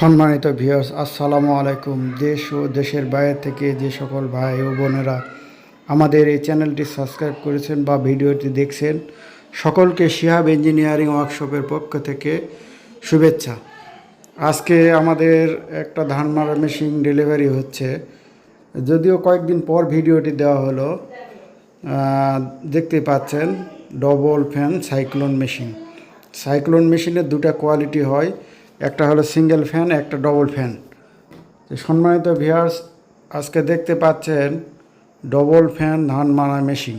সম্মানিত ভিউয়ার্স, আসসালামু আলাইকুম। দেশ ও দেশের বাইরে থেকে যে সকল ভাই ও বোনেরা আমাদের এই চ্যানেলটি সাবস্ক্রাইব করেছেন বা ভিডিওটি দেখছেন, সকলকে শিহাব ইঞ্জিনিয়ারিং ওয়ার্কশপের পক্ষ থেকে শুভেচ্ছা। আজকে আমাদের একটা ধান মারা মেশিন ডেলিভারি হচ্ছে। যদিও কয়েকদিন পর ভিডিওটি দেওয়া হলো দেখতে পাচ্ছেন, double fan cyclone machine. Cyclone মেশিনের দুটা কোয়ালিটি হয়। একটা হলো সিঙ্গেল ফ্যান, একটা ডবল ফ্যান। সম্মানিত ভিউয়ার্স, আজকে দেখতে পাচ্ছেন ডবল ফ্যান ধান মারা মেশিন।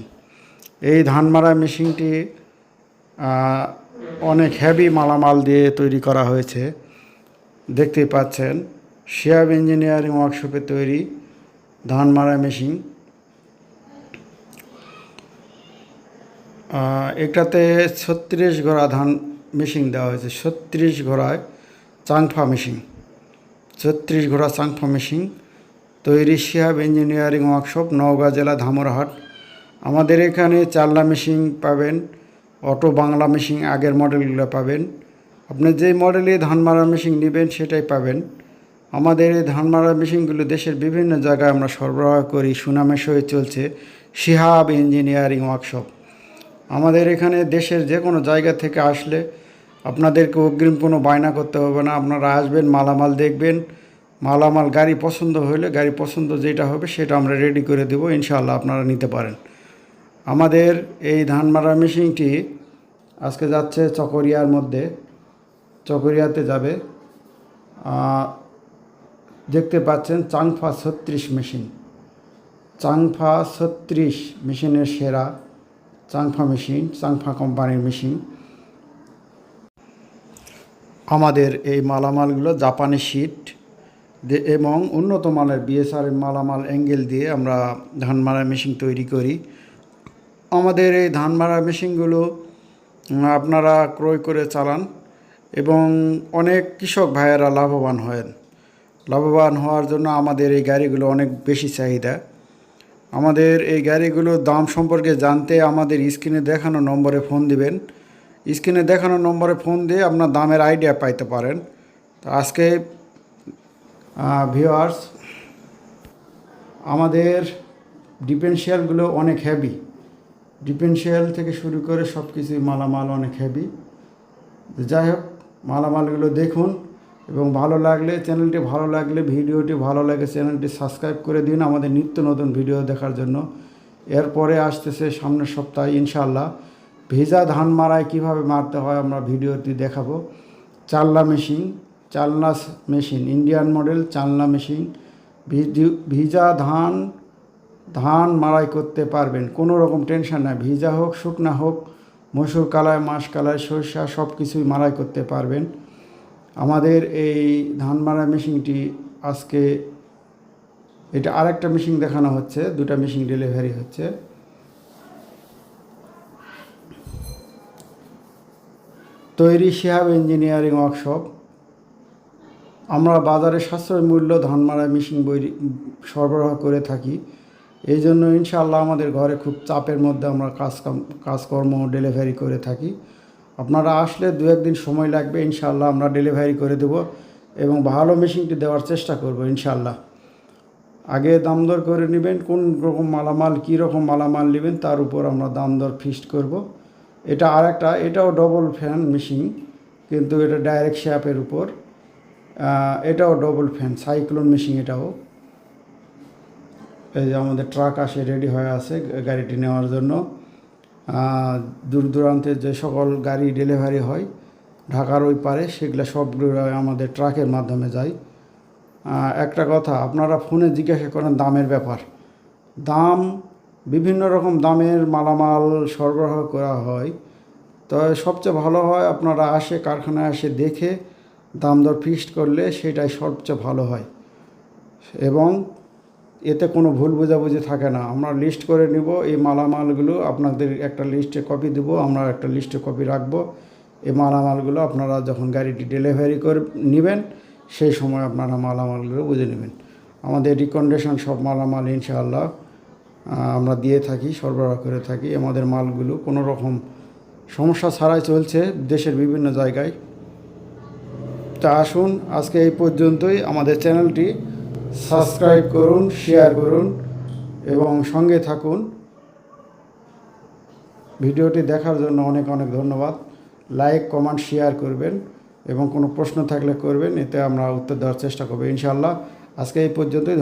এই ধান মারা মেশিনটি অনেক হেভি মালামাল দিয়ে তৈরি করা হয়েছে। দেখতেই পাচ্ছেন, শিয়াব ইঞ্জিনিয়ারিং ওয়ার্কশপে তৈরি ধান মারা মেশিন। এটাতে ছত্রিশ ঘোড়া ধান মেশিন দেওয়া হয়েছে। ছত্রিশ ঘোড়ায় চাংফা মেশিন। ছত্রিশ ঘোড়া চাংফা মেশিন। তৈরি শিহাব ইঞ্জিনিয়ারিং ওয়ার্কশপ, নওগাঁ জেলা ধামরাহাট। আমাদের এখানে চাল্লা মেশিন পাবেন, অটো বাংলা মেশিন আগের মডেলগুলো পাবেন। আপনি যে মডেলে ধান মারা মেশিন নেবেন সেটাই পাবেন। আমাদের এই ধান মারা মেশিনগুলো দেশের বিভিন্ন জায়গায় আমরা সরবরাহ করি সুনামের সহিত চলছে শিহাব ইঞ্জিনিয়ারিং ওয়ার্কশপ। আমাদের এখানে দেশের যে কোনো জায়গা থেকে আসলে আপনাদেরকে অগ্রিম কোনো বায়না করতে হবে না। আপনারা আসবেন, মালামাল দেখবেন। মালামাল গাড়ি পছন্দ হলে গাড়ি পছন্দ যেটা হবে সেটা আমরা রেডি করে দেবো, ইনশাআল্লাহ আপনারা নিতে পারেন। আমাদের এই ধান মারা মেশিনটি আজকে যাচ্ছে চকরিয়ার মধ্যে। চকরিয়াতে যাবে। দেখতে পাচ্ছেন চাংফা ছত্রিশ মেশিন। চাংফা ছত্রিশ মেশিনের সেরা চাংফা মেশিন, চাংফা কোম্পানির মেশিন। আমাদের এই মালামালগুলো জাপানি শিট এবং উন্নত মানের বিএসআর মালামাল অ্যাঙ্গেল দিয়ে আমরা ধান মারা মেশিন তৈরি করি। আমাদের এই ধান মারা মেশিনগুলো আপনারা ক্রয় করে চালান এবং অনেক কৃষক ভাইয়েরা লাভবান হয় লাভবান হওয়ার জন্য আমাদের এই গাড়িগুলো অনেক বেশি চাহিদা। আমাদের এই গাড়িগুলোর দাম সম্পর্কে জানতে আমাদের স্ক্রিনে দেখানো নম্বরে ফোন দিবেন। স্ক্রিনে দেখানো নম্বরে ফোন দিয়ে আপনার দামের আইডিয়া পাইতে পারেন। তো আজকে ভিওয়ার্স আমাদের ডিফেন্সিয়ালগুলো অনেক হেভি ডিফেন্সিয়াল থেকে শুরু করে সব কিছুই মালামাল অনেক হেভি যাই হোক, মালামালগুলো দেখুন এবং ভালো লাগলে চ্যানেলটি ভালো লাগলে, ভিডিওটি ভালো লাগে চ্যানেলটি সাবস্ক্রাইব করে দিন আমাদের নিত্য নতুন ভিডিও দেখার জন্য। এরপরে আসতেছে সামনের সপ্তাহে ইনশাল্লাহ ভেজা ধান মারায় কীভাবে মারতে হয় আমরা ভিডিওটি দেখাবো। চাল্লা মেশিন, চালনা মেশিন, ইন্ডিয়ান মডেল চালনা মেশিন। ভিজি- ভিজা ধান ধান মারাই করতে পারবেন, কোনো রকম টেনশন নাই। ভিজা হোক, শুকনা হোক, মসুর কালায়, মাস কালায়, সরষা সব কিছুই মারাই করতে পারবেন। আমাদের এই ধান মারা মেশিনটি আজকে, এটা আরেকটা মেশিন দেখানো হচ্ছে, দুটা মেশিন ডেলিভারি হচ্ছে। তৈরি শিহাব ইঞ্জিনিয়ারিং ওয়ার্কশপ। আমরা বাজারে সাশ্রয় মূল্য ধান মারা মেশিন বই সরবরাহ করে থাকি। এই জন্য ইনশাআল্লাহ আমাদের ঘরে খুব চাপের মধ্যে আমরা কাজ কাজকর্ম ডেলিভারি করে থাকি। আপনারা আসলে দু একদিন সময় লাগবে, ইনশাআল্লাহ আমরা ডেলিভারি করে দেব এবং ভালো মেশিনটি দেওয়ার চেষ্টা করব, ইনশাআল্লাহ। আগে দাম দর করে নেবেন, কোন রকম মালামাল, কী রকম মালামাল নেবেন, তার উপর আমরা দাম দর ফিক্সড করব। এটা আর একটা এটাও ডবল ফ্যান মেশিন কিন্তু এটা ডাইরেক্ট শ্যাপের উপর। এটাও ডবল ফ্যান সাইক্লোন মেশিন এটাও। এই যে আমাদের ট্রাক আসে রেডি হয়ে আছে গাড়িটি নেওয়ার জন্য। দূর দূরান্তের যে সকল গাড়ি ডেলিভারি হয়, ঢাকার ওই পারে, সেগুলো সবগুলো আমাদের ট্রাকের মাধ্যমে যায়। একটা কথা, আপনারা ফোনে জিজ্ঞাসা করেন দামের ব্যাপার। দাম বিভিন্ন রকম দামের মালামাল সরবরাহ করা হয়। তো সবচেয়ে ভালো হয় আপনারা আসে, কারখানায় আসে দেখে দাম দর ফিক্সড করলে সেটাই সবচেয়ে ভালো হয়। এবং এতে কোনো ভুল বোঝাবুঝি থাকে না। আমরা লিস্ট করে নিব, এই মালামালগুলো আপনাদের একটা লিস্টে কপি দেব, আমরা একটা লিস্টে কপি রাখব। এই মালামালগুলো আপনারা যখন গাড়িটি ডেলিভারি করে, নেবেন, সেই সময় আপনারা মালামালগুলো বুঝে নেবেন। আমাদের রিকন্ডিশন সব মালামাল ইনশাআল্লাহ আমরা দিয়ে থাকি, সরবরাহ করে থাকি। আমাদের মালগুলো কোনো রকম সমস্যা ছাড়াই চলছে দেশের বিভিন্ন জায়গায়। তা আসুন, আজকে এই পর্যন্তই। আমাদের চ্যানেলটি সাবস্ক্রাইব করুন, শেয়ার করুন এবং সঙ্গে থাকুন। ভিডিওটি দেখার জন্য অনেক অনেক ধন্যবাদ। লাইক, কমেন্ট, শেয়ার করবেন এবং কোনো প্রশ্ন থাকলে করবেন, এতে আমরা উত্তর দেওয়ার চেষ্টা করব, ইনশাআল্লাহ। আজকে এই পর্যন্তই।